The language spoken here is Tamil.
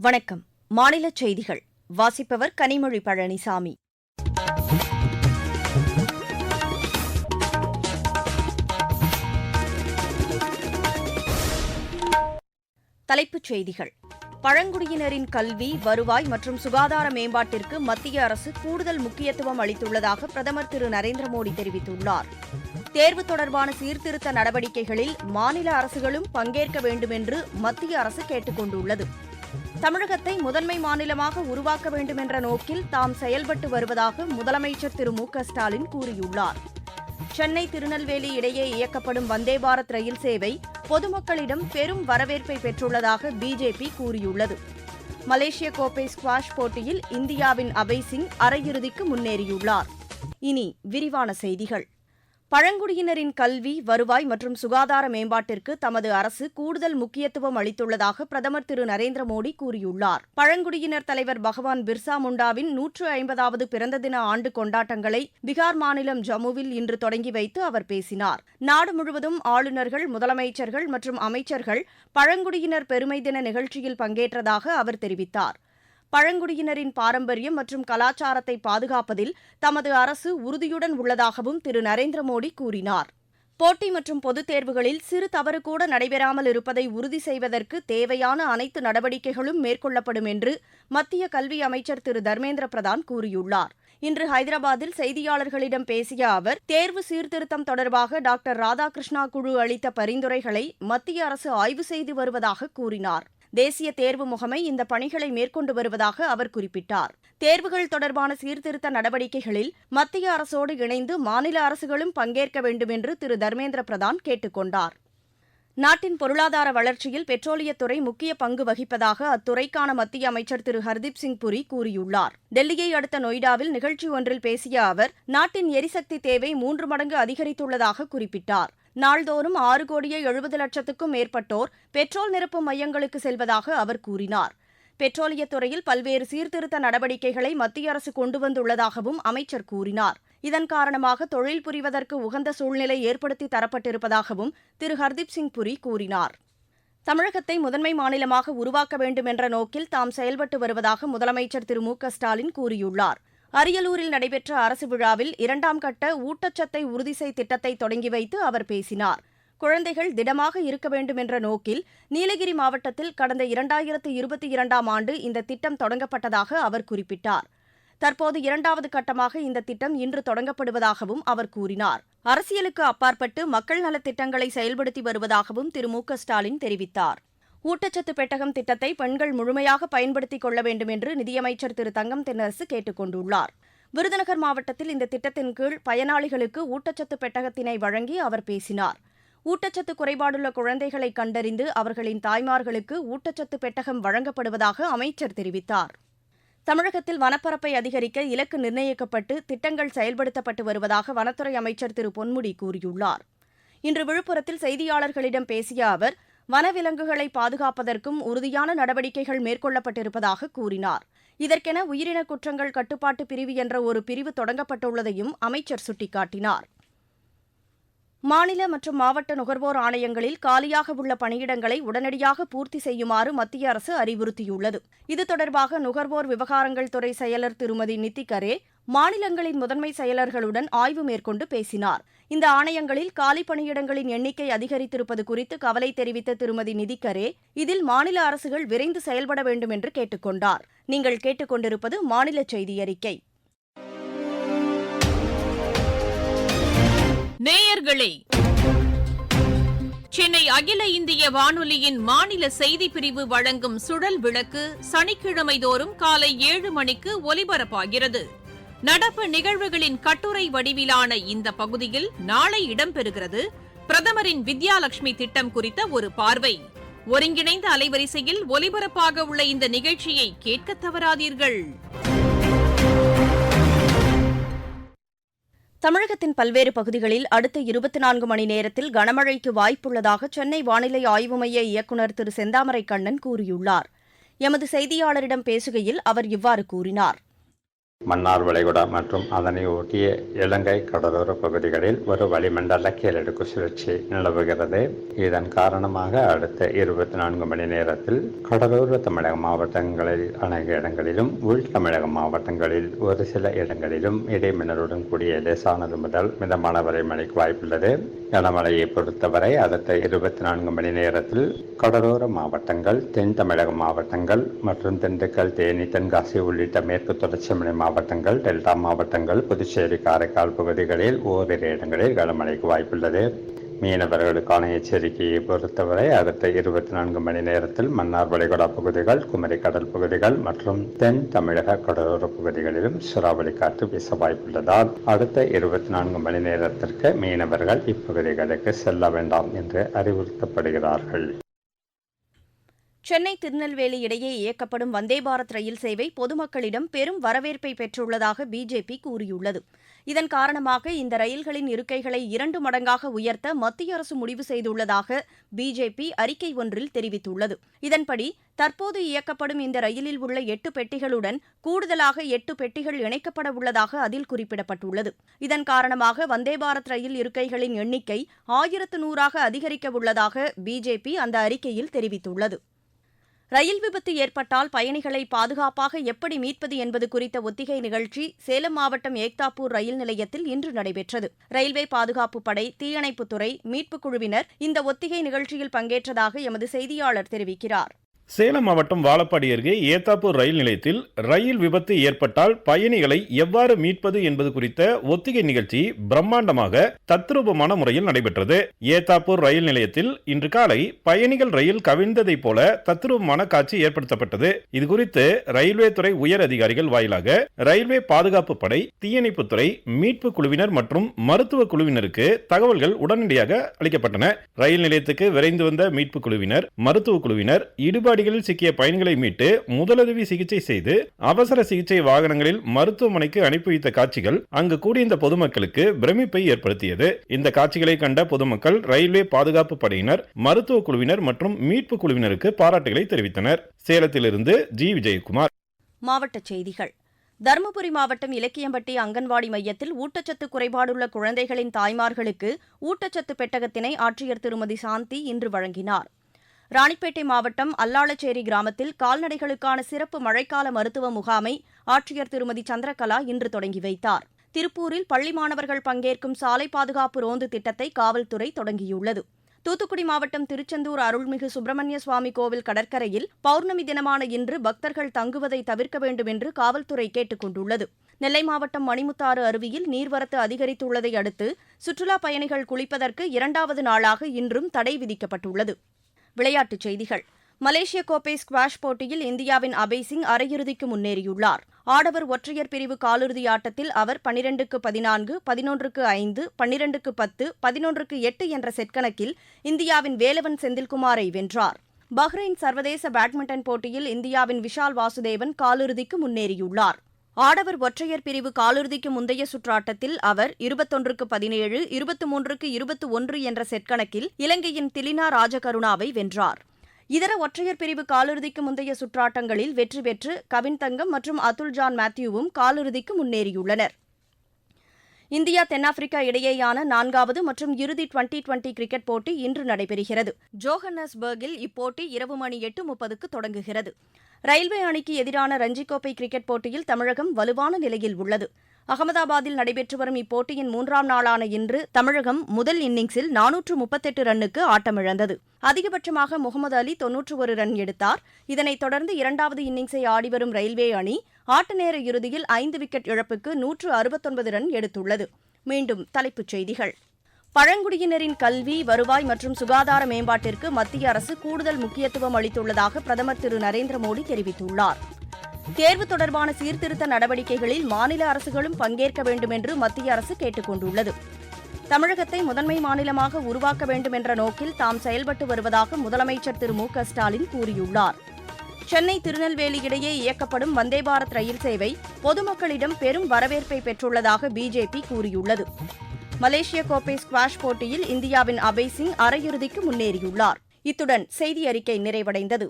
வணக்கம். மாநில செய்திகள். வாசிப்பவர் கனிமொழி பழனிசாமி. தலைப்புச் செய்திகள். பழங்குடியினரின் கல்வி வருவாய் மற்றும் சுகாதார மேம்பாட்டிற்கு மத்திய அரசு கூடுதல் முக்கியத்துவம் அளித்துள்ளதாக பிரதமர் திரு. நரேந்திர மோடி தெரிவித்துள்ளார். தேர்வு தொடர்பான சீர்திருத்த நடவடிக்கைகளில் மாநில அரசுகளும் பங்கேற்க வேண்டுமென்று மத்திய அரசு கேட்டுக் கொண்டுள்ளது தமிழகத்தை முதன்மை மாநிலமாக உருவாக்க வேண்டுமென்ற நோக்கில் தாம் செயல்பட்டு வருவதாக முதலமைச்சர் திரு மு ஸ்டாலின் கூறியுள்ளார். சென்னை திருநெல்வேலி இடையே இயக்கப்படும் வந்தே பாரத் ரயில் சேவை பொதுமக்களிடம் பெரும் வரவேற்பை பெற்றுள்ளதாக பிஜேபி கூறியுள்ளது. மலேசிய கோப்பை ஸ்குவாஷ் போட்டியில் இந்தியாவின் அபய் சிங் அரையிறுதிக்கு முன்னேறியுள்ளார். இனி விரிவான செய்திகள். பழங்குடியினரின் கல்வி வருவாய் மற்றும் சுகாதார மேம்பாட்டிற்கு தமது அரசு கூடுதல் முக்கியத்துவம் அளித்துள்ளதாக பிரதமர் திரு நரேந்திர மோடி கூறியுள்ளார். பழங்குடியினர் தலைவர் பகவான் பிர்சா முண்டாவின் நூற்று ஐம்பதாவது பிறந்த தின ஆண்டு கொண்டாட்டங்களை பீகார் மாநிலம் ஜம்முவில் இன்று தொடங்கி வைத்து அவர் பேசினார். நாடு முழுவதும் ஆளுநர்கள் முதலமைச்சர்கள் மற்றும் அமைச்சர்கள் பழங்குடியினர் பெருமை தின நிகழ்ச்சியில் பங்கேற்றதாக அவர் தெரிவித்தார். பழங்குடியினரின் பாரம்பரியம் மற்றும் கலாச்சாரத்தை பாதுகாப்பதில் தமது அரசு உறுதியுடன் உள்ளதாகவும் திரு. நரேந்திர மோடி கூறினார். போட்டி மற்றும் பொதுத் தேர்வுகளில் சிறு தவறு கூட நடைபெறாமல் இருப்பதை உறுதி செய்வதற்கு தேவையான அனைத்து நடவடிக்கைகளும் மேற்கொள்ளப்படும் என்று மத்திய கல்வி அமைச்சர் திரு. தர்மேந்திர பிரதான் கூறியுள்ளார். இன்று ஹைதராபாத்தில் செய்தியாளர்களிடம் பேசிய அவர் தேர்வு சீர்திருத்தம் தொடர்பாக டாக்டர் ராதாகிருஷ்ணா குழு அளித்த பரிந்துரைகளை மத்திய அரசு ஆய்வு செய்து வருவதாக கூறினார். தேசிய தேர்வு முகமை இந்த பணிகளை மேற்கொண்டு வருவதாக அவர் குறிப்பிட்டார். தேர்வுகள் தொடர்பான சீர்திருத்த நடவடிக்கைகளில் மத்திய அரசோடு இணைந்து மாநில அரசுகளும் பங்கேற்க வேண்டும் என்று திரு. தர்மேந்திர பிரதான் கேட்டுக் கொண்டார். நாட்டின் பொருளாதார வளர்ச்சியில் பெட்ரோலியத்துறை முக்கிய பங்கு வகிப்பதாக அத்துறைக்கான மத்திய அமைச்சர் திரு. ஹர்தீப் சிங் புரி கூறியுள்ளார். டெல்லியை அடுத்த நொய்டாவில் நிகழ்ச்சி ஒன்றில் பேசிய அவர் நாட்டின் எரிசக்தி தேவை மூன்று மடங்கு அதிகரித்துள்ளதாக குறிப்பிட்டார். நாள்தோறும் ஆறு கோடியே எழுபது லட்சத்துக்கும் மேற்பட்டோர் பெட்ரோல் நிரப்பும் மையங்களுக்கு செல்வதாக அவர் கூறினார். பெட்ரோலியத் துறையில் பல்வேறு சீர்திருத்த நடவடிக்கைகளை மத்திய அரசு கொண்டு வந்துள்ளதாகவும் அமைச்சர் கூறினார். இதன் காரணமாக தொழில் புரிவதற்கு உகந்த சூழ்நிலை ஏற்படுத்தி தரப்பட்டிருப்பதாகவும் திரு. ஹர்தீப் சிங் புரி கூறினார். தமிழகத்தை முதன்மை மாநிலமாக உருவாக்க வேண்டும் என்ற நோக்கில் தாம் செயல்பட்டு வருவதாக முதலமைச்சர் திரு. மு. க. ஸ்டாலின் கூறியுள்ளார். அரியலூரில் நடைபெற்ற அரசு விழாவில் இரண்டாம் கட்ட ஊட்டச்சத்தை உறுதிசெய் திட்டத்தை தொடங்கி வைத்து அவர் பேசினார். குழந்தைகள் திடமாக இருக்க வேண்டும் என்ற நோக்கில் நீலகிரி மாவட்டத்தில் கடந்த இரண்டாயிரத்து இருபத்தி இரண்டாம் ஆண்டு இந்த திட்டம் தொடங்கப்பட்டதாக அவர் குறிப்பிட்டார். தற்போது இரண்டாவது கட்டமாக இந்த திட்டம் இன்று தொடங்கப்படுவதாகவும் அவர் கூறினார். அரசியலுக்கு அப்பாற்பட்டு மக்கள் நலத் திட்டங்களை செயல்படுத்தி வருவதாகவும் திரு மு க ஸ்டாலின் தெரிவித்தார். ஊட்டச்சத்து பெட்டகம் திட்டத்தை பெண்கள் முழுமையாக பயன்படுத்திக் கொள்ள வேண்டும் என்று நிதியமைச்சர் திரு தங்கம் தென்னரசு கேட்டுக் கொண்டுள்ளார். விருதுநகர் மாவட்டத்தில் இந்த திட்டத்தின் கீழ் பயனாளிகளுக்கு ஊட்டச்சத்து பெட்டகத்தினை வழங்கி அவர் பேசினார். ஊட்டச்சத்து குறைபாடுள்ள குழந்தைகளை கண்டறிந்து அவர்களின் தாய்மார்களுக்கு ஊட்டச்சத்து பெட்டகம் வழங்கப்படுவதாக அமைச்சர் தெரிவித்தார். தமிழகத்தில் வனப்பரப்பை அதிகரிக்க இலக்கு நிர்ணயிக்கப்பட்டு திட்டங்கள் செயல்படுத்தப்பட்டு வருவதாக வனத்துறை அமைச்சர் திரு பொன்முடி கூறியுள்ளார். இன்று விழுப்புரத்தில் செய்தியாளர்களிடம் பேசிய அவர் வனவிலங்குகளை பாதுகாப்பதற்கும் உறுதியான நடவடிக்கைகள் மேற்கொள்ளப்பட்டிருப்பதாக கூறினார். இதற்கென உயிரின குற்றங்கள் கட்டுப்பாட்டு பிரிவு என்ற ஒரு பிரிவு தொடங்கப்பட்டுள்ளதையும் அமைச்சர் சுட்டிக்காட்டினார். மாநில மற்றும் மாவட்ட நுகர்வோர் ஆணையங்களில் காலியாக உள்ள பணியிடங்களை உடனடியாக பூர்த்தி செய்யுமாறு மத்திய அரசு அறிவுறுத்தியுள்ளது. இது தொடர்பாக நுகர்வோர் விவகாரங்கள் துறை செயலர் திருமதி நித்திகரே மாநிலங்களின் முதன்மை செயலர்களுடன் ஆய்வு மேற்கொண்டு பேசினார். இந்த ஆணையங்களில் காலி பணியிடங்களின் எண்ணிக்கை அதிகரித்திருப்பது குறித்து கவலை தெரிவித்த திருமதி நிதிக்கரே இதில் மாநில அரசுகள் விரைந்து செயல்பட வேண்டும் என்று கேட்டுக்கொண்டார். நீங்கள் கேட்டுக்கொண்டிருப்பது மாநில செய்தி அறிக்கை. நேயர்களே சென்னை அகில இந்திய வானொலியின் மாநில செய்தி பிரிவு வழங்கும் சுழல் விளக்கு சனிக்கிழமை தோறும் காலை ஏழு மணிக்கு ஒலிபரப்பாகிறது. நடப்பு நிகழ்வுகளின் கட்டுரை வடிவிலான இந்த பகுதியில் நாளை இடம்பெறுகிறது. பிரதமரின் வித்யாலட்சுமி திட்டம் குறித்த ஒரு பார்வை. ஒருங்கிணைந்த அலைவரிசையில் ஒலிபரப்பாக உள்ள இந்த நிகழ்ச்சியை கேட்க தவறாதீர்கள். தமிழகத்தின் பல்வேறு பகுதிகளில் அடுத்த இருபத்தி நான்கு மணி நேரத்தில் கனமழைக்கு வாய்ப்புள்ளதாக சென்னை வானிலை ஆய்வு மைய இயக்குநர் திரு செந்தாமரை கண்ணன் கூறியுள்ளார். எமது செய்தியாளரிடம் பேசுகையில் அவர் இவ்வாறு கூறினார். மன்னார் வளைகுடா மற்றும் அதனை ஒட்டிய இலங்கை கடலோர பகுதிகளில் ஒரு வளிமண்டல கீழடுக்கு சுழற்சி நிலவுகிறது. இதன் காரணமாக அடுத்த இருபத்தி நான்கு மணி நேரத்தில் கடலோர தமிழக மாவட்டங்களில் அநேக இடங்களிலும் உள் தமிழக மாவட்டங்களில் ஒரு சில இடங்களிலும் இடைமின்னலுடன் கூடிய லேசானது முதல் மிதமான வரை மழைக்கு வாய்ப்புள்ளது. கனமழையை பொறுத்தவரை அடுத்த இருபத்தி நான்கு மணி நேரத்தில் கடலோர மாவட்டங்கள் தென் தமிழக மாவட்டங்கள் மற்றும் திண்டுக்கல் தேனி தென்காசி உள்ளிட்ட மேற்கு தொடர்ச்சி மலை மாவட்டங்கள் டெல்டா மாவட்டங்கள் புதுச்சேரி காரைக்கால் பகுதிகளில் ஓரிரு இடங்களில் கனமழைக்கு வாய்ப்புள்ளது. மீனவர்களுக்கான எச்சரிக்கையை பொறுத்தவரை அடுத்த இருபத்தி நான்கு மணி நேரத்தில் மன்னார் வளைகுடா பகுதிகள் குமரி கடல் பகுதிகள் மற்றும் தென் தமிழக கடலோர பகுதிகளிலும் சுறாவளி காற்று வீச வாய்ப்புள்ளதால் அடுத்த இருபத்தி நான்கு மணி நேரத்திற்கு மீனவர்கள் இப்பகுதிகளுக்கு செல்ல வேண்டாம் என்று அறிவுறுத்தப்படுகிறார்கள். சென்னை திருநெல்வேலி இடையே இயக்கப்படும் வந்தே பாரத் ரயில் சேவை பொதுமக்களிடம் பெரும் வரவேற்பை பெற்றுள்ளதாக பிஜேபி கூறியுள்ளது. இதன் காரணமாக இந்த ரயில்களின் இருக்கைகளை இரண்டு மடங்காக உயர்த்த மத்திய அரசு முடிவு செய்துள்ளதாக பிஜேபி அறிக்கை ஒன்றில் தெரிவித்துள்ளது. இதன்படி தற்போது இயக்கப்படும் இந்த ரயிலில் உள்ள எட்டு பெட்டிகளுடன் கூடுதலாக எட்டு பெட்டிகள் இணைக்கப்பட உள்ளதாக அதில் குறிப்பிடப்பட்டுள்ளது. இதன் காரணமாக வந்தே பாரத் ரயில் இருக்கைகளின் எண்ணிக்கை ஆயிரத்து நூறாக அதிகரிக்க உள்ளதாக பிஜேபி அந்த அறிக்கையில் தெரிவித்துள்ளது. ரயில் விபத்து ஏற்பட்டால் பயணிகளை பாதுகாப்பாக எப்படி மீட்பது என்பது குறித்த ஒத்திகை நிகழ்ச்சி சேலம் மாவட்டம் ஏக்தாப்பூர் ரயில் நிலையத்தில் இன்று நடைபெற்றது. ரயில்வே பாதுகாப்பு படை தீயணைப்புத்துறை மீட்புக் குழுவினர் இந்த ஒத்திகை நிகழ்ச்சியில் பங்கேற்றதாக எமது செய்தியாளர் தெரிவிக்கிறார். சேலம் மாவட்டம் வாழப்பாடி அருகே ஏத்தாப்பூர் ரயில் நிலையத்தில் ரயில் விபத்து ஏற்பட்டால் பயணிகளை எவ்வாறு மீட்பது என்பது குறித்த ஒத்திகை நிகழ்ச்சி பிரம்மாண்டமாக தத்ரூபமான முறையில் நடைபெற்றது. ஏத்தாப்பூர் ரயில் நிலையத்தில் இன்று காலை பயணிகள் ரயில் கவிழ்ந்ததைப் போல தத்ரூபமான காட்சி ஏற்படுத்தப்பட்டது. இதுகுறித்து ரயில்வே துறை உயர் அதிகாரிகள் வாயிலாக ரயில்வே பாதுகாப்பு படை தீயணைப்புத்துறை மீட்பு குழுவினர் மற்றும் மருத்துவ குழுவினருக்கு தகவல்கள் உடனடியாக அளிக்கப்பட்டன. ரயில் நிலையத்துக்கு விரைந்து வந்த மீட்பு குழுவினர் மருத்துவ குழுவினர் நெருக்கடிகளில் சிக்கிய பயணிகளை மீட்டு முதலுதவி சிகிச்சை செய்து அவசர சிகிச்சை வாகனங்களில் மருத்துவமனைக்கு அனுப்பி வைத்த காட்சிகள் அங்கு கூடியிருந்த பொதுமக்களுக்கு பிரமிப்பை ஏற்படுத்தியது. இந்த காட்சிகளை கண்ட பொதுமக்கள் ரயில்வே பாதுகாப்பு படையினர் மருத்துவ குழுவினர் மற்றும் மீட்பு குழுவினருக்கு பாராட்டுகளை தெரிவித்தனர். சேலத்திலிருந்து ஜி. விஜயகுமார். மாவட்டச் செய்திகள். தருமபுரி மாவட்டம் இலக்கியம்பட்டி அங்கன்வாடி மையத்தில் ஊட்டச்சத்து குறைபாடுள்ள குழந்தைகளின் தாய்மார்களுக்கு ஊட்டச்சத்து பெட்டகத்தினை ஆட்சியர் திருமதி சாந்தி இன்று வழங்கினார். ராணிப்பேட்டை மாவட்டம் அல்லாளச்சேரி கிராமத்தில் கால்நடைகளுக்கான சிறப்பு மழைக்கால மருத்துவ முகாமை ஆட்சியர் திருமதி சந்திரகலா இன்று தொடங்கி வைத்தார். திருப்பூரில் பள்ளி மாணவர்கள் பங்கேற்கும் சாலை பாதுகாப்பு ரோந்து திட்டத்தை காவல்துறை தொடங்கியுள்ளது. தூத்துக்குடி மாவட்டம் திருச்செந்தூர் அருள்மிகு சுப்பிரமணிய சுவாமி கோவில் கடற்கரையில் பௌர்ணமி தினமான இன்று பக்தர்கள் தங்குவதை தவிர்க்க வேண்டும் என்று காவல்துறை கேட்டுக் கொண்டுள்ளது. நெல்லை மாவட்டம் மணிமுத்தாறு அருவியில் நீர்வரத்து அதிகரித்துள்ளதை அடுத்து சுற்றுலாப் பயணிகள் குளிப்பதற்கு இரண்டாவது நாளாக இன்றும் தடை விதிக்கப்பட்டுள்ளது. விளையாட்டுச் செய்திகள். மலேசிய கோப்பை ஸ்குவாஷ் போட்டியில் இந்தியாவின் அபய் சிங் அரையிறுதிக்கு முன்னேறியுள்ளார். ஆடவர் ஒற்றையர் பிரிவு காலிறுதி ஆட்டத்தில் அவர் பனிரெண்டுக்கு பதினான்கு பதினொன்றுக்கு ஐந்து பன்னிரண்டுக்கு பத்து பதினொன்றுக்கு எட்டு என்ற செட் கணக்கில் இந்தியாவின் வேலவன் செந்தில்குமாரை வென்றார். பஹ்ரைன் சர்வதேச பேட்மிண்டன் போட்டியில் இந்தியாவின் விஷால் வாசுதேவன் காலிறுதிக்கு முன்னேறியுள்ளார். ஆடவர் ஒற்றையர் பிரிவு காலிறுதிக்கு முந்தைய சுற்றாட்டத்தில் அவர் இருபத்தொன்றுக்கு பதினேழு இருபத்தி மூன்றுக்கு இருபத்தி ஒன்று என்ற செட் கணக்கில் இலங்கையின் திலினா ராஜகருணாவை வென்றார். இதர ஒற்றையர் பிரிவு காலிறுதிக்கு முந்தைய சுற்றாட்டங்களில் வெற்றி பெற்று கவின் தங்கம் மற்றும் அதுல் ஜான் மேத்யூவும் காலிறுதிக்கு முன்னேறியுள்ளனர். இந்தியா தென்னாப்பிரிக்கா இடையேயான நான்காவது மற்றும் இறுதி டுவெண்டி டுவெண்டி கிரிக்கெட் போட்டி இன்று நடைபெறுகிறது. ஜோஹன்னஸ்பர்கில் இப்போட்டி இரவு மணி எட்டு முப்பதுக்கு தொடங்குகிறது. ரயில்வே அணிக்கு எதிரான ரஞ்சி கோப்பை கிரிக்கெட் போட்டியில் தமிழகம் வலுவான நிலையில் உள்ளது. அகமதாபாத்தில் நடைபெற்று வரும் இப்போட்டியின் மூன்றாம் நாளான இன்று தமிழகம் முதல் இன்னிங்ஸில் நானூற்று முப்பத்தெட்டு ரன்னுக்கு ஆட்டமிழந்தது. அதிகபட்சமாக முகமது அலி தொன்னூற்று ஒரு ரன் எடுத்தார். இதனைத் தொடர்ந்து இரண்டாவது இன்னிங்ஸை ஆடிவரும் ரயில்வே அணி ஆட்ட நேர இறுதியில் ஐந்து விக்கெட் இழப்புக்கு நூற்று அறுபத்தொன்பது ரன் எடுத்துள்ளது. மீண்டும் தலைப்புச் செய்திகள். பழங்குடியினரின் கல்வி வருவாய் மற்றும் சுகாதார மேம்பாட்டிற்கு மத்திய அரசு கூடுதல் முக்கியத்துவம் அளித்துள்ளதாக பிரதமர் திரு நரேந்திர மோடி தெரிவித்துள்ளார். தேர்வு தொடர்பான சீர்திருத்த நடவடிக்கைகளில் மாநில அரசுகளும் பங்கேற்க வேண்டும் என்று மத்திய அரசு கேட்டுக் கொண்டுள்ளது. தமிழகத்தை முதன்மை மாநிலமாக உருவாக்க வேண்டும் என்ற நோக்கில் தாம் செயல்பட்டு வருவதாக முதலமைச்சர் திரு மு க ஸ்டாலின் கூறியுள்ளார். சென்னை திருநெல்வேலி இடையே இயக்கப்படும் வந்தே பாரத் ரயில் சேவை பொதுமக்களிடம் பெரும் வரவேற்பை பெற்றுள்ளதாக பிஜேபி கூறியுள்ளது. மலேசிய கோப்பை ஸ்குவாஷ் போட்டியில் இந்தியாவின் அபய் சிங் அரையிறுதிக்கு முன்னேறியுள்ளார். இத்துடன் செய்தி அறிக்கை நிறைவடைந்தது.